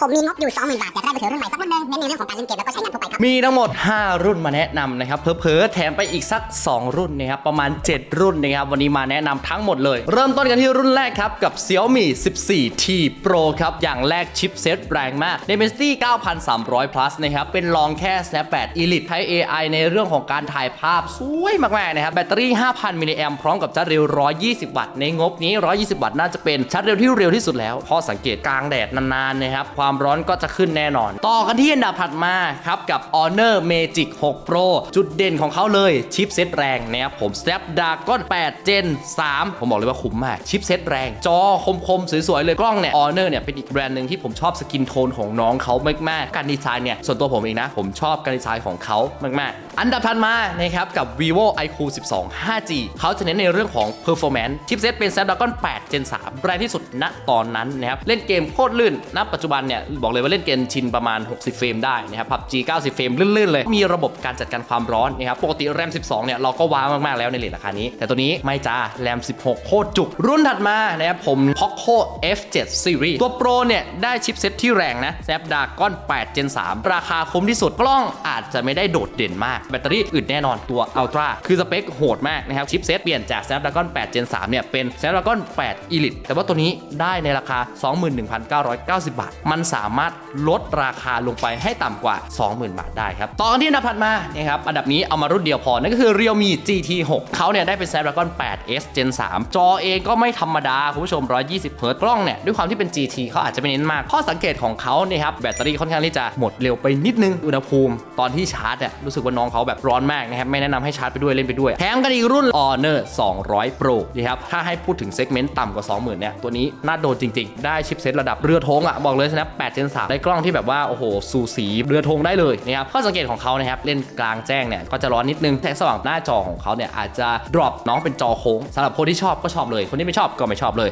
ผมมีงบอยู่20,000บาทอยากได้มือถือรุ่นใหม่สักรุ่นหนึงเน้นในเรื่องของการเล่นเกมแล้วก็ใช้งานทั่วไปครับ มีทั้งหมด 5 รุ่นมาแนะนำนะครับเพอๆแถมไปอีกสัก 2 รุ่นนะครับประมาณ 7 รุ่นนะครับวันนี้มาแนะนำทั้งหมดเลย เริ่มต้นกันที่รุ่นแรกครับกับ Xiaomi 14T Pro ครับอย่างแรกชิปเซตแรงมาก Dimensity 9300 plus นะครับเป็นรองแค่ Snapdragon Elite ใช้ AI ในเรื่องของการถ่ายภาพสวยมากๆนะครับแบตเตอรี่ 5,000มิลลิแอมพร้อมกับชาร์จเร็ว 120 วัตต์ในงบนี้ 120 วัตต์น่าจะเป็นชาร์จเร็วที่เร็วที่สุดแล้วเพราะสังเกตกลางแดดนานๆนะครับความความร้อนก็จะขึ้นแน่นอน ต่อกันที่อันดับถัดมาครับกับ Honor Magic 6 Pro จุดเด่นของเขาเลยชิปเซตแรงนะครับผม Snapdragon 8 Gen 3 ผมบอกเลยว่าคุ้มมาก ชิปเซตแรง จอคมๆ สวยๆ เลยกล้องเนี่ย Honor เนี่ยเป็นอีกแบรนด์หนึ่งที่ผมชอบสกินโทนของน้องเขามากๆ การดีไซน์เนี่ยส่วนตัวผมเองนะ ผมชอบการดีไซน์ของเขามากๆอันดับถัดมานะครับกับ vivo iQ 12 5G เขาจะเน้นในเรื่องของ performance ชิปเซตเป็น Snapdragon 8 Gen 3 แรงที่สุดณตอนนั้นนะครับ เล่นเกมโคตรลื่น ณ ปัจจุบันเนี่ย บอกเลยว่าเล่นเกมชินประมาณ 60 เฟรมได้นะครับ PUBG 90 เฟรมลื่น ๆ เลย มีระบบการจัดการความร้อนนะครับ ปกติ RAM 12 เนี่ย เราก็ว้าวมาก ๆ แล้วในเลทราคานี้ แต่ตัวนี้ไม่จ้า RAM 16 โคตรจุก รุ่นถัดมานะครับผม Poco F7 Series ตัว Pro เนี่ยได้ชิปเซตที่แรงนะ Snapdragon 8 Gen 3 ราคาคุ้มที่สุดกล้องอาจจะไม่ได้โดดเด่นมากแบตเตอรี่อึดแน่นอนตัว Ultra คือสเปคโหดมากนะครับชิปเซตเปลี่ยนจาก Snapdragon 8 Gen 3เนี่ยเป็น Snapdragon 8 Elite แต่ว่าตัวนี้ได้ในราคา 21,990 บาท มันสามารถลดราคาลงไปให้ต่ำกว่า 20,000 บาทได้ครับต่อกันที่อันดับถัดมานะครับอันดับนี้เอามารุ่นเดียวพอ นั่นก็คือ Realme GT 6เขาเนี่ยได้เป็น Snapdragon 8 S Gen 3 จอเองก็ไม่ธรรมดาคุณผู้ชม 120เฮิร์ตซ์กล้องเนี่ยด้วยความที่เป็น GT เขาอาจจะไม่เน้นมาก ข้อสังเกตของเขาเนี่ยครับแบตเตอรี่ค่อนข้างที่จะหมดเร็วไปนิดนึงอุณหภูมิ ตอนที่ชาร์จเนี่ยรู้สึกว่าน้องเขาแบบร้อนมากนะครับ ไม่แนะนำให้ชาร์จไปด้วยเล่นไปด้วยแถมกันอีกรุ่น Honor 200 Pro นะครับ ถ้าให้พูดถึงเซกเมนต์ต่ำกว่า 20,000เนี่ย ตัวนี้น่าโดนจริง ๆ ได้ชิปเซตระดับเรือธงอะ บอกเลยนะ8 Gen 3ได้กล้องที่แบบว่า โอ้โห สูสีเรือธงได้เลยนะครับ ข้อสังเกตของเขานะครับ เล่นกลางแจ้งเนี่ย ก็จะร้อนนิดนึงแสงสว่างหน้าจอของเขาเนี่ยอาจจะ drop น้องเป็นจอโค้งสำหรับคนที่ชอบก็ชอบเลย คนที่ไม่ชอบก็ไม่ชอบเลย